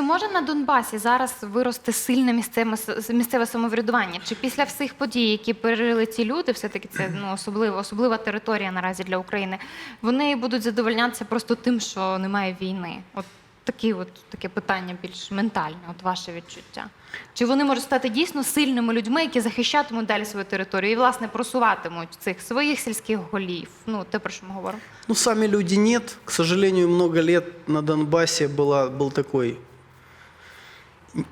Чи може на Донбасі зараз вирости сильне місцеве, місцеве самоврядування? Чи після всіх подій, які пережили ці люди, все-таки це ну, особливо, особлива територія наразі для України, вони будуть задовольнятися просто тим, що немає війни? От такі от таке питання більш ментальне, от ваше відчуття. Чи вони можуть стати дійсно сильними людьми, які захищатимуть далі свою територію і, власне, просуватимуть цих своїх сільських голів? Ну, те, про що ми говоримо. Ну, сами люди нет. К сожалению, много лет на Донбассе была, был такой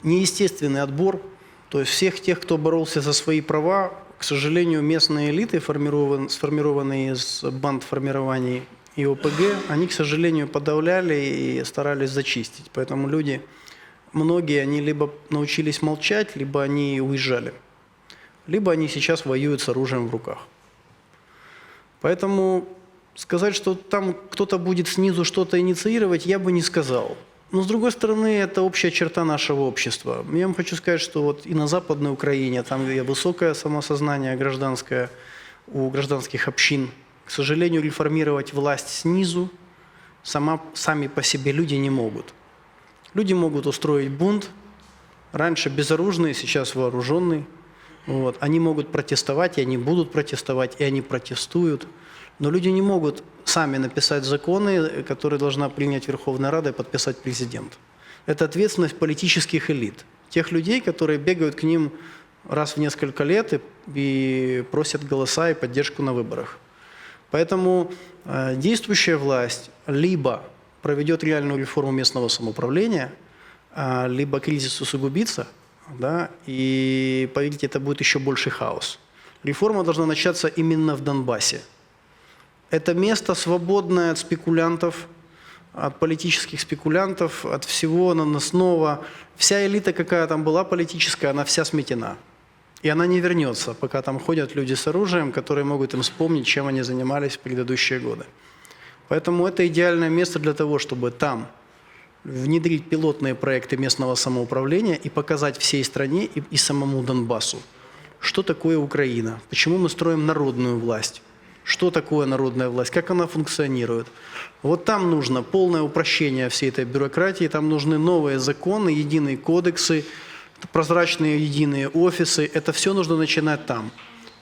неестественный отбор. То есть всех тех, кто боролся за свои права, к сожалению, местные элиты, формирован- сформированные из банд формирований и ОПГ, они, к сожалению, подавляли и старались зачистить. Поэтому люди, многие, они либо научились молчать, либо они уезжали. Либо они сейчас воюют с оружием в руках. Поэтому сказать, что там кто-то будет снизу что-то инициировать, я бы не сказал. Но, с другой стороны, это общая черта нашего общества. Я вам хочу сказать, что вот и на Западной Украине, там, где высокое самосознание гражданское у гражданских общин, к сожалению, реформировать власть снизу сама, сами по себе люди не могут. Люди могут устроить бунт, раньше безоружные, сейчас вооруженные. Вот. Они могут протестовать, и они будут протестовать, и они протестуют. Но люди не могут сами написать законы, которые должна принять Верховная Рада и подписать президент. Это ответственность политических элит. Тех людей, которые бегают к ним раз в несколько лет и, и просят голоса и поддержку на выборах. Поэтому э, действующая власть либо проведет реальную реформу местного самоуправления, а, либо кризис усугубится, да, и, поверьте, это будет еще больше хаос. Реформа должна начаться именно в Донбассе. Это место свободное от спекулянтов, от политических спекулянтов, от всего наносного. Вся элита, какая там была политическая, она вся сметена. И она не вернется, пока там ходят люди с оружием, которые могут им вспомнить, чем они занимались в предыдущие годы. Поэтому это идеальное место для того, чтобы там внедрить пилотные проекты местного самоуправления и показать всей стране и, и самому Донбассу, что такое Украина, почему мы строим народную власть, что такое народная власть, как она функционирует. Вот там нужно полное упрощение всей этой бюрократии, там нужны новые законы, единые кодексы, прозрачные единые офисы. Это все нужно начинать там.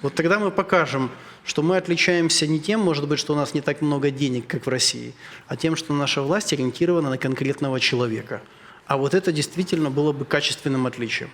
Вот тогда мы покажем, что мы отличаемся не тем, может быть, что у нас не так много денег, как в России, а тем, что наша власть ориентирована на конкретного человека. А вот это действительно было бы качественным отличием.